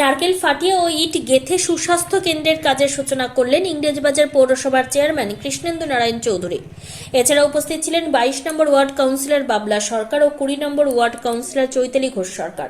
নারকেল ফাটিয়ে ও ইট গেথে সুস্বাস্থ্য কেন্দ্রের কাজের সূচনা করলেন ইংরেজবাজার পৌরসভার চেয়ারম্যান কৃষ্ণেন্দু নারায়ণ চৌধুরী। এছাড়া উপস্থিত ছিলেন বাইশ নম্বর ওয়ার্ড কাউন্সিলর বাবলা সরকার ও কুড়ি number ward councillor Chaitali Ghosh Sarkar.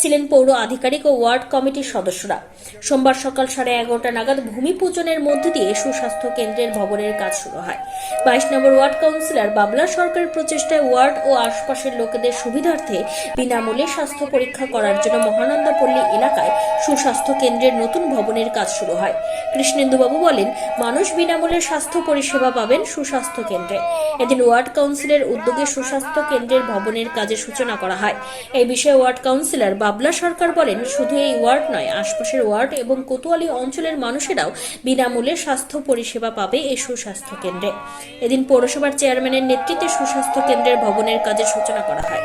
ছিলেন পৌর আধিকারিক ও ওয়ার্ড কমিটির সদস্যরা। সোমবার সকাল সাড়ে এগারোটা নাগাদ ভূমি পূজনের মধ্য দিয়ে সুস্বাস্থ্য কেন্দ্রের ভবনের কাজ শুরু হয়। বাইশ নম্বর ওয়ার্ড কাউন্সিলর বাবলা সরকারের প্রচেষ্টায় ওয়ার্ড ও আশপাশের লোকেদের সুবিধার্থে বিনামূল্যে স্বাস্থ্য পরীক্ষা করার জন্য মহানন্দাপল্লী এলাকায় সুস্বাস্থ্য কেন্দ্রের নতুন ভবনের কাজ শুরু হয়। কৃষ্ণেন্দুবাবু বলেন, মানুষ বিনামূল্যে স্বাস্থ্য পরিষেবা পাবেন সুস্বাস্থ্য কেন্দ্রে। এদিন ওয়ার্ড কাউন্সিলের উদ্যোগে সুস্বাস্থ্য কেন্দ্রের ভবনের কাজের সূচনা করা হয়। এই বিষয়ে ওয়ার্ড কাউন্সিলর বাবলা সরকার বলেন, শুধু এই ওয়ার্ড নয়, আশপাশের ওয়ার্ড এবং কোতোয়ালি অঞ্চলের মানুষেরাও বিনামূল্যে স্বাস্থ্য পরিষেবা পাবে এই সুস্বাস্থ্য কেন্দ্রে। এদিন পৌরসভার চেয়ারম্যানের নেতৃত্বে সুস্বাস্থ্য কেন্দ্রের ভবনের কাজের সূচনা করা হয়।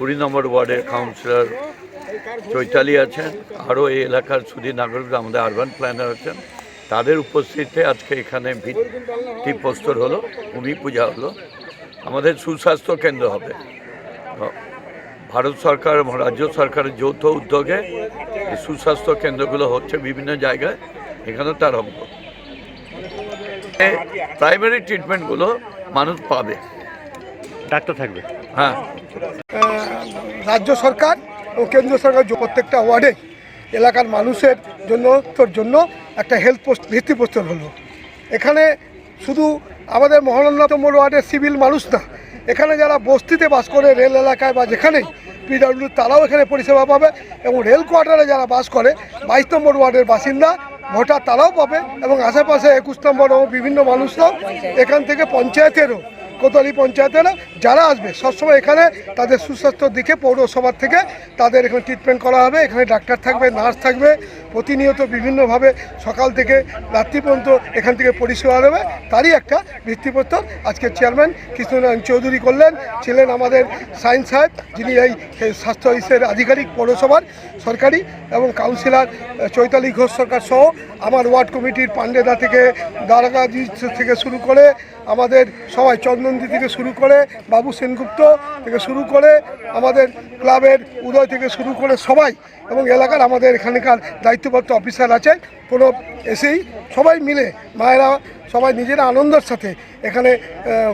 কুড়ি নম্বর ওয়ার্ডের কাউন্সিলর চৈতালি আছেন আরও এই এলাকার সুধী নাগরিকরা আমাদের আরবান প্ল্যানার আছেন। তাদের উপস্থিতিতে আজকে এখানে ভিত্তি প্রস্তর হলো ভূমি পূজা হলো। আমাদের সুস্বাস্থ্য কেন্দ্র হবে। ভারত সরকার এবং রাজ্য সরকারের যৌথ উদ্যোগে এই সুস্বাস্থ্য কেন্দ্রগুলো হচ্ছে বিভিন্ন জায়গায় এখানেও তার অঙ্গ প্রাইমারি ট্রিটমেন্টগুলো মানুষ পাবে। ডাক্তার থাকবে? হ্যাঁ। রাজ্য সরকার ও কেন্দ্র সরকার প্রত্যেকটা ওয়ার্ডে এলাকার মানুষের জন্য, তোর জন্য একটা হেলথ পোস্ট ভিত্তিপ্রস্তর হলো। এখানে শুধু আমাদের মহানন্দাতম ওয়ার্ডের সিভিল মানুষ না, এখানে যারা বস্তিতে বাস করে রেল এলাকায় বা যেখানেই পিডাব্লিউ তারাও এখানে পরিষেবা পাবে এবং রেল কোয়ার্টারে যারা বাস করে, বাইশ নম্বর ওয়ার্ডের বাসিন্দা, ভোটার তারাও পাবে এবং আশেপাশে একুশ নম্বর ও বিভিন্ন মানুষরাও এখান থেকে পঞ্চায়েতেরও কোতোয়ালি পঞ্চায়েতেরা যারা আসবে, সবসময় এখানে তাদের সুস্বাস্থ্যর দিকে পৌরসভার থেকে তাদের এখানে ট্রিটমেন্ট করা হবে। এখানে ডাক্তার থাকবে নার্স থাকবে, প্রতিনিয়ত বিভিন্নভাবে সকাল থেকে রাত্রি পর্যন্ত এখান থেকে পরিষেবা দেবে। তারই একটা ভিত্তিপ্রস্তর আজকে চেয়ারম্যান কৃষ্ণনারায়ণ চৌধুরী করলেন। ছিলেন আমাদের সায়েন্স সাহেব যিনি এই স্বাস্থ্য ইসের আধিকারিক, পৌরসভার সরকারি এবং কাউন্সিলর চৈতালি ঘোষ সরকার সহ আমার ওয়ার্ড কমিটির পান্ডেদা থেকে দারাগাজি থেকে শুরু করে আমাদের সবাই চন্দনদি থেকে শুরু করে বাবু সেনগুপ্ত থেকে শুরু করে আমাদের ক্লাবের উদয় থেকে শুরু করে সবাই এবং এলাকার আমাদের এখানকার দায়িত্বপ্রাপ্ত অফিসার আছে কোনো এসেই সবাই মিলে, মায়েরা সবাই নিজেরা আনন্দের সাথে এখানে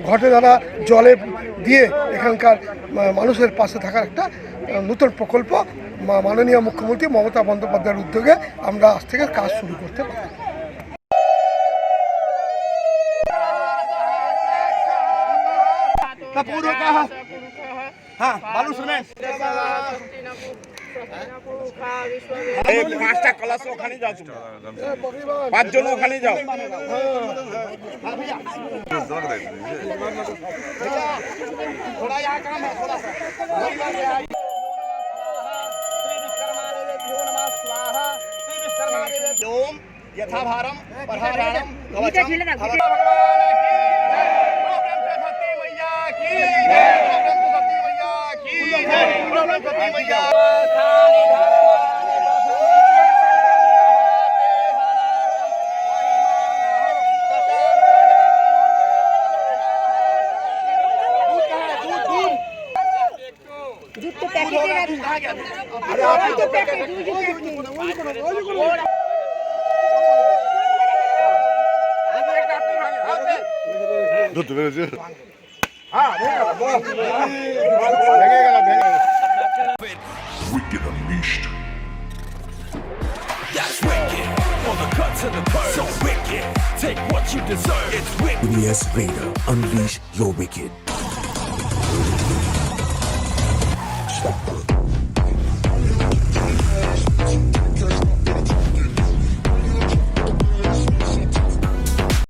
ঘটে দ্বারা জলে দিয়ে এখানকার মানুষের পাশে থাকার একটা নতুন প্রকল্প মাননীয় মুখ্যমন্ত্রী মমতা বন্দ্যোপাধ্যায়ের উদ্যোগে আমরা আজ থেকে কাজ শুরু করতে পারি হ্যাঁ বালু শুনেন এই পাঁচটা ক্লাস ওখানে যাও তোমরা পাঁচজন ওখানে যাও ओम यथाभारम परहाराणम कवचम भगवान জুতো প্যাকেটে রাখুন আরে আপনি তো প্যাকেট দুই জুতো প্যাকেট ওই গুলো ওই গুলো দুধ বেরোচ্ছে Wicked Unleashed. That's wicked. All the cuts and the curves. So wicked. Take what you deserve. It's wicked. BDS Vader, unleash your wicked.